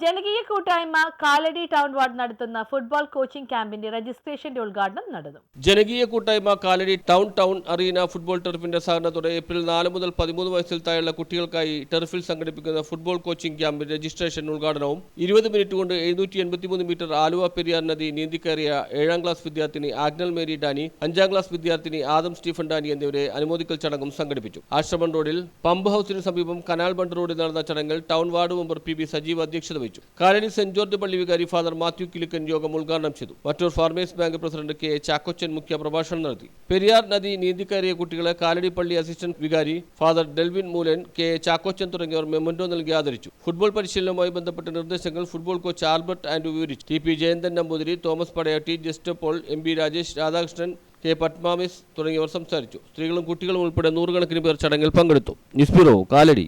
ജനകീയ കൂട്ടായ്മ Kalady town ward നടത്തുന്ന ഫുട്ബോൾ കോച്ചിംഗ് ക്യാമ്പിന്റെ രജിസ്ട്രേഷന്റെ ഉദ്ഘാടനം നടന്നു. ജനകീയ കൂട്ടായ്മ Kalady town town arena football ടെർഫിന്റെ സഹകരണത്തോടെ ഏപ്രിൽ നാല് മുതൽ പതിമൂന്ന് വയസ്സിൽ താഴെയുള്ള കുട്ടികൾക്കായി ടെർഫിൽ സംഘടിപ്പിക്കുന്ന ഫുട്ബോൾ കോച്ചിംഗ് ക്യാമ്പ് രജിസ്ട്രേഷൻ ഉദ്ഘാടനവും ഇരുപത് മിനിറ്റ് കൊണ്ട് എഴുന്നൂറ്റി എൺപത്തിമൂന്ന് മീറ്റർ ആലുവ പെരിയാർ നദി നീന്തിക്കയറിയ ഏഴാം ക്ലാസ് വിദ്യാർത്ഥിനി ആഗ്നൽ മേരി ഡാനി അഞ്ചാം ക്ലാസ് വിദ്യാർത്ഥിനി ആദം സ്റ്റീഫൻ ഡാനി എന്നിവരെ അനുമോദിക്കൽ ചടങ്ങും സംഘടിപ്പിച്ചു. ആശ്രമം റോഡിൽ പമ്പ് ഹൌസിന് സമീപം കനാൽ ബണ്ട് റോഡിൽ നടന്ന ചടങ്ങിൽ town ward member P B Sajeev അധ്യക്ഷത വഹിച്ചു കാലനി സെന്റ് ജോർജ് പള്ളി വികാരി ഫാദർ മാത്യു കിലുക്കൻ യോഗം ഉദ്ഘാടനം ചെയ്തു. Mattoor farmers bank president K A Chackochan മുഖ്യ പ്രഭാഷണം നടത്തി. പെരിയാർ നദി നീന്തിക്കയറിയ കുട്ടികളെ കാലടി പള്ളി അസിസ്റ്റന്റ് വികാരി father Delvin Moolan K A Chackochan തുടങ്ങിയവർ മെമ്മന്റോ നൽകി ആദരിച്ചു. ഫുട്ബോൾ പരിശീലനവുമായി ബന്ധപ്പെട്ട നിർദ്ദേശങ്ങൾ ഫുട്ബോൾ കോച്ച് ആൽബർട്ട് ആൻഡ് വിവരിച്ചു. T P Jayanthan Namboothiri Thomas Padayatti just Paul M B Rajesh Radhakrishnan K പത്മാമിസ് തുടങ്ങിയവർ സംസാരിച്ചു. സ്ത്രീകളും കുട്ടികളും ഉൾപ്പെടെ നൂറുകണക്കിന് പേർ ചടങ്ങിൽ പങ്കെടുത്തു. News bureau Kalady.